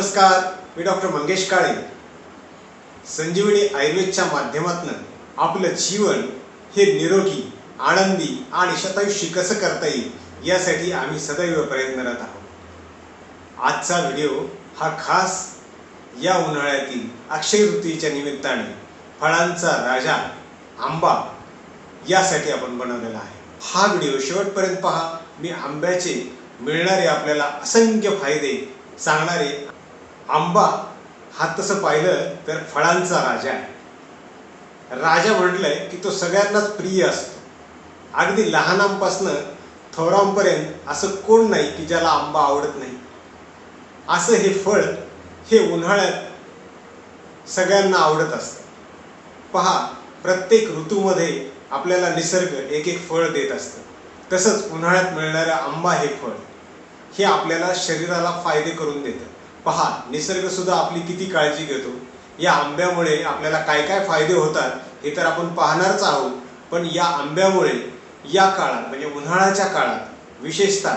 नमस्कार मी डॉक्टर मंगेश काळे. संजीवनी आयुर्वेदच्या माध्यमातून आपलं जीवन हे निरोगी आनंदी आणि शतायुषी कसं करता येईल यासाठी आम्ही सदैव प्रयत्नरत आहोत. आजचा व्हिडिओ हा खास या उन्हाळ्यातील अक्षय ऋतूच्या निमित्ताने फळांचा राजा आंबा यासाठी आपण बनवलेला आहे. हा व्हिडिओ शेवटपर्यंत पहा. मी आंब्याचे मिळणारे आपल्याला असंख्य फायदे सांगणारे आंबा हा तसं पाहिलं तर फळांचा राजा आहे. राजा म्हटलंय की तो सगळ्यांनाच प्रिय असतो. अगदी लहानांपासनं थोरांपर्यंत असं कोण नाही की ज्याला आंबा आवडत नाही. असं हे फळ हे उन्हाळ्यात सगळ्यांना आवडत असतं. पहा प्रत्येक ऋतूमध्ये आपल्याला निसर्ग एक एक फळ देत असतं. तसंच उन्हाळ्यात मिळणारं आंबा हे फळ हे आपल्याला शरीराला फायदे करून देतं. पहा निसर्ग सुद्धा आपली किती काळजी घेतो. या आंब्यामुळे आपल्याला काय काय फायदे होतात हे तर आपण पाहणारच आहोत. पण या आंब्यामुळे या काळात म्हणजे उन्हाळ्याच्या काळात विशेषतः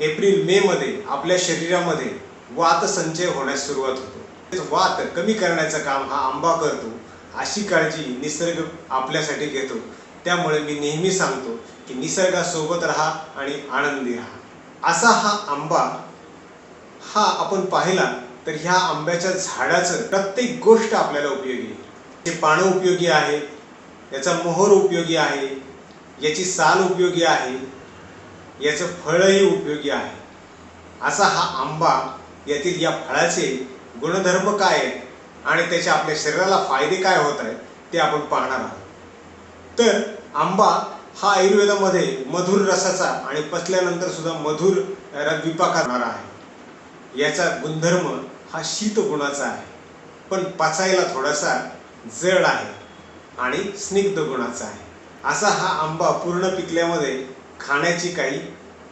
एप्रिल मे मध्ये आपल्या शरीरामध्ये वात संचय होण्यास सुरुवात होतो. वात कमी करण्याचं काम हा आंबा करतो अशी काळजी निसर्ग आपल्यासाठी घेतो. त्यामुळे मी नेहमी सांगतो की निसर्गासोबत राहा आणि आनंदी राहा. असा हा आंबा हा आपण पाहिला तर ह्या आंब्याच्या झाडाचं प्रत्येक गोष्ट आपल्याला उपयोगी आहे. ते पानं उपयोगी आहे याचा मोहर उपयोगी आहे याची साल उपयोगी आहे याचं फळही उपयोगी आहे. असा हा आंबा यातील या फळाचे गुणधर्म काय आहेत आणि त्याचे आपल्या शरीराला फायदे काय होत आहेत ते आपण पाहणार आहोत. तर आंबा हा आयुर्वेदामध्ये मधुर रसाचा आणि पचल्यानंतर सुद्धा मधुर विपाक करणारा आहे. याचा गुणधर्म हा शीत गुणाचा आहे. पण पचायला थोडासा जड आहे आणि स्निग्ध गुणाचा आहे. असा हा आंबा पूर्ण पिकल्यामध्ये खाण्याची काही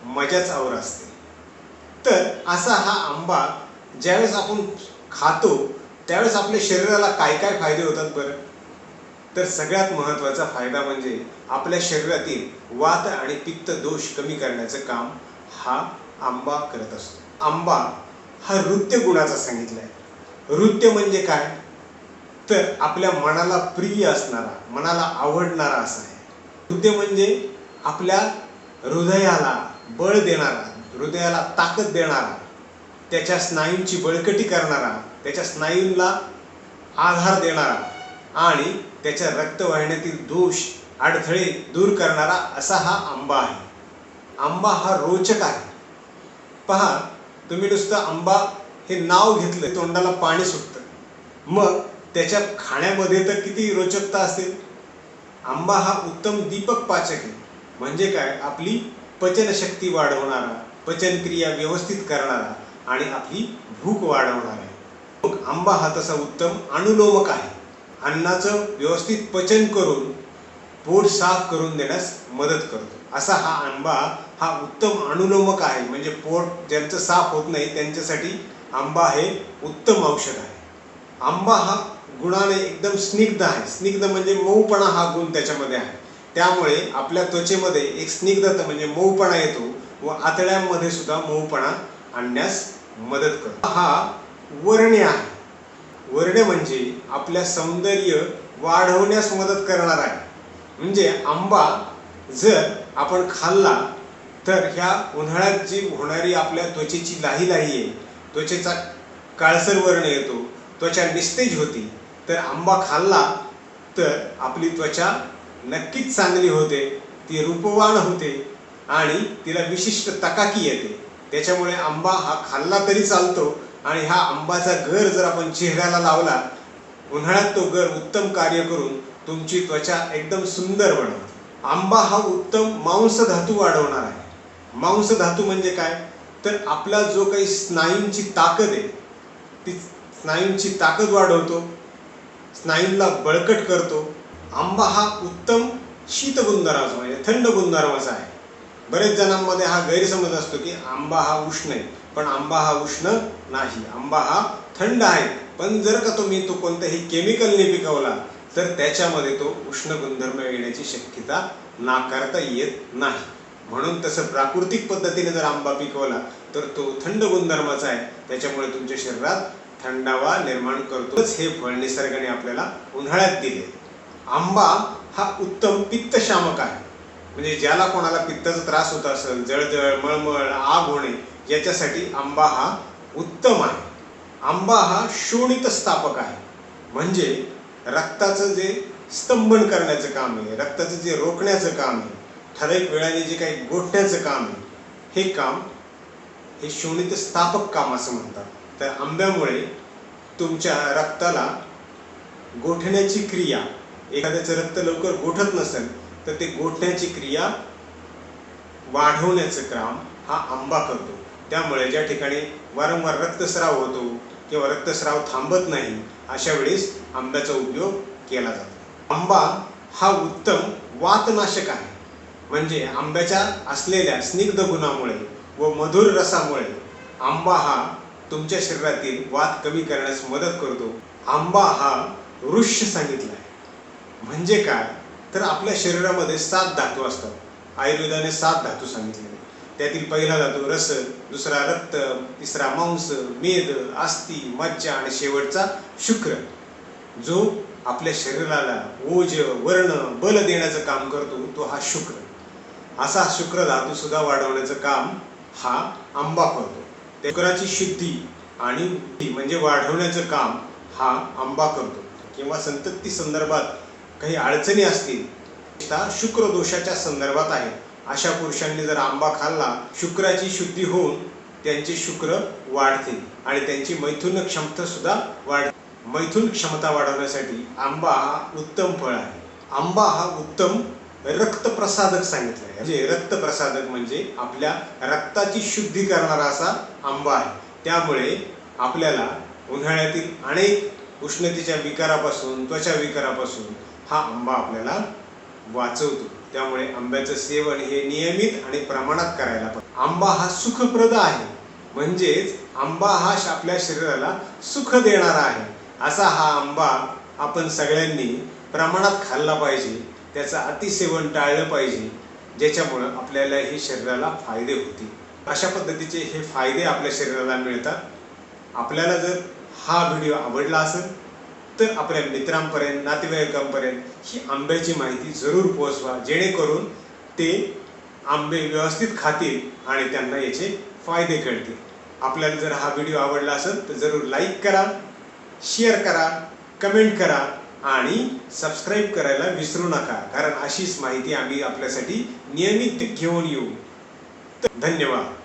मजाच आवर असते. तर असा हा आंबा ज्यावेळेस आपण खातो त्यावेळेस आपल्या शरीराला काय काय फायदे होतात बरं? तर सगळ्यात महत्त्वाचा फायदा म्हणजे आपल्या शरीरातील वात आणि पित्त दोष कमी करण्याचं काम हा आंबा करत असतो. आंबा हा नृत्य गुणाचा सांगितलाय. नृत्य म्हणजे काय? तर आपल्या मनाला प्रिय असणारा मनाला आवडणारा असा आहे. नृत्य म्हणजे आपल्या हृदयाला बळ देणारा हृदयाला ताकद देणारा त्याच्या स्नायूंची बळकटी करणारा त्याच्या स्नायूंना आधार देणारा आणि त्याच्या रक्तवाहिन्यातील दोष अडथळे दूर करणारा असा हा आंबा आहे. आंबा हा रोचक आहे. पहा तुम्ही नुसतं आंबा हे नाव घेतलं तोंडाला पाणी सुटतं. मग त्याच्या खाण्यामध्ये तर किती रोचकता असेल आंबा हा उत्तम दीपक पाचक आहे. म्हणजे काय? आपली पचनशक्ती वाढवणारा पचनक्रिया व्यवस्थित करणारा आणि आपली भूक वाढवणारा आहे. मग आंबा हा तसा उत्तम अनुलोमक आहे. अन्नाचं व्यवस्थित पचन करून पोट साफ करून देण्यास मदत करतो. असा हा आंबा हा उत्तम अनुलोमक आहे. म्हणजे पोट ज्यांचं साफ होत नाही त्यांच्यासाठी आंबा हे उत्तम औषध आहे. आंबा हा गुणाने एकदम स्निग्ध आहे. स्निग्ध म्हणजे मऊपणा हा गुण त्याच्यामध्ये आहे. त्यामुळे आपल्या त्वचेमध्ये एक स्निग्धता म्हणजे मऊपणा येतो व आतड्यांमध्ये सुद्धा मऊपणा आणण्यास मदत करतो. हा वर्ण्य आहे. वर्ण्य म्हणजे आपल्या सौंदर्य वाढवण्यास मदत करणार आहे. म्हणजे आंबा जर आपण खाल्ला तर ह्या उन्हाळ्यात जी होणारी आपल्या त्वचेची लाही लाही आहे त्वचेचा काळसर वर्ण येतो त्वचा निस्तेज होती तर आंबा खाल्ला तर आपली त्वचा नक्कीच चांगली होते ती रूपवान होते आणि तिला विशिष्ट तकाकी येते. त्याच्यामुळे आंबा हा खाल्ला तरी चालतो आणि हा आंबाचा गर जर आपण चेहऱ्याला लावला उन्हाळ्यात तो गर उत्तम कार्य करून तुमची त्वचा एकदम सुंदर बनवते. आंबा हा उत्तम मांस धातू वाढवणार आहे. मांस धातू म्हणजे काय? तर आपला जो काही स्नायूंची ताकद आहे ती स्नायूंची ताकद वाढवतो स्नायूंना बळकट करतो. आंबा हा उत्तम शीत गुणधर्माचा म्हणजे थंड गुणधर्माचा आहे. बरेच जणांमध्ये हा गैरसमज असतो की आंबा हा उष्ण आहे पण आंबा हा उष्ण नाही. आंबा हा थंड आहे. पण जर का तुम्ही तो कोणत्याही केमिकलने पिकवला तर त्याच्यामध्ये तो उष्ण गुणधर्म येण्याची शक्यता नाकारता येत नाही. म्हणून तसं प्राकृतिक पद्धतीने जर आंबा पिकवला तर तो थंड गुणधर्माचा आहे. त्याच्यामुळे तुमच्या शरीरात थंडावा निर्माण करतोच हे फळ निसर्गाने आपल्याला उन्हाळ्यात दिले. आंबा हा उत्तम पित्तशामक आहे. म्हणजे ज्याला कोणाला पित्ताचा त्रास होत असेल जळजळ मळमळ आग होणे याच्यासाठी आंबा हा उत्तम आहे. आंबा हा शोणित स्थापक आहे. म्हणजे रक्ताचं जे स्तंभन करण्याचं काम आहे रक्ताचं जे रोखण्याचं काम आहे ठराविक वेळाने जे काही गोठण्याचं काम आहे हे काम हे शोणित स्थापक काम असं म्हणतात. तर आंब्यामुळे तुमच्या रक्ताला गोठण्याची क्रिया एखाद्याचं रक्त लवकर गोठत नसेल तर ते गोठण्याची क्रिया वाढवण्याचं काम हा आंबा करतो. त्यामुळे ज्या ठिकाणी वारंवार रक्तस्राव होतो किंवा रक्तस्राव थांबत नाही अशा वेळेस आंब्याचा उपयोग केला जातो. आंबा हा उत्तम वातनाशक आहे. म्हणजे आंब्याच्या असलेल्या स्निग्ध गुणामुळे व मधुर रसामुळे आंबा हा तुमच्या शरीरातील वाद कमी करण्यास मदत करतो. आंबा हा ऋष्य सांगितला आहे म्हणजे काय? तर आपल्या शरीरामध्ये सात धातू असतात. आयुर्वेदाने सात धातू सांगितलेले. त्यातील पहिला धातू रस दुसरा रक्त तिसरा मांस मेद अस्थि मज्जा आणि शेवटचा शुक्र. जो आपल्या शरीराला ओज वर्ण बल देण्याचं काम करतो तो हा शुक्र. असा शुक्र धातू सुद्धा वाढवण्याचं काम हा आंबा करतो. त्या शुक्राची शुद्धी आणि म्हणजे वाढवण्याचं काम हा आंबा करतो. किंवा संतती संदर्भात काही अडचणी असतील त्या शुक्र दोषाच्या संदर्भात आहेत अशा पुरुषांनी जर आंबा खाल्ला शुक्राची शुद्धी होऊन त्यांचे शुक्र वाढतील आणि त्यांची मैथुन क्षमता सुद्धा वाढ मैथुन क्षमता वाढवण्यासाठी आंबा हा उत्तम फळ आहे. आंबा हा उत्तम रक्तप्रसादक सांगितलं आहे म्हणजे रक्तप्रसादक म्हणजे आपल्या रक्ताची शुद्धी करणारा असा आंबा आहे. त्यामुळे आपल्याला उन्हाळ्यातील अनेक उष्णतेच्या विकारापासून त्वचा विकारापासून हा आंबा आपल्याला वाचवतो. त्यामुळे आंब्याचं सेवन हे नियमित आणि प्रमाणात करायला पाहिजे. आंबा हा सुखप्रद आहे. म्हणजेच आंबा हा श- आपल्या शरीराला सुख देणारा आहे. असा हा आंबा आपण सगळ्यांनी प्रमाणात खाल्ला पाहिजे. त्याचं अतिसेवन टाळलं पाहिजे ज्याच्यामुळं आपल्याला हे शरीराला फायदे होतील. अशा पद्धतीचे हे फायदे आपल्या शरीराला मिळतात. आपल्याला जर हा व्हिडिओ आवडला असेल तर आपल्या मित्रांपर्यंत नातेवाईकांपर्यंत ही आंब्याची माहिती जरूर पोहोचवा जेणेकरून ते आंबे व्यवस्थित खातील आणि त्यांना याचे फायदे कळतील. आपल्याला जर हा व्हिडिओ आवडला असेल तर जरूर लाईक करा शेअर करा कमेंट करा. आणि सबस्क्राईब करायला विसरू नका. कारण अशीच माहिती आम्ही आपल्यासाठी नियमित घेऊन येऊ. धन्यवाद.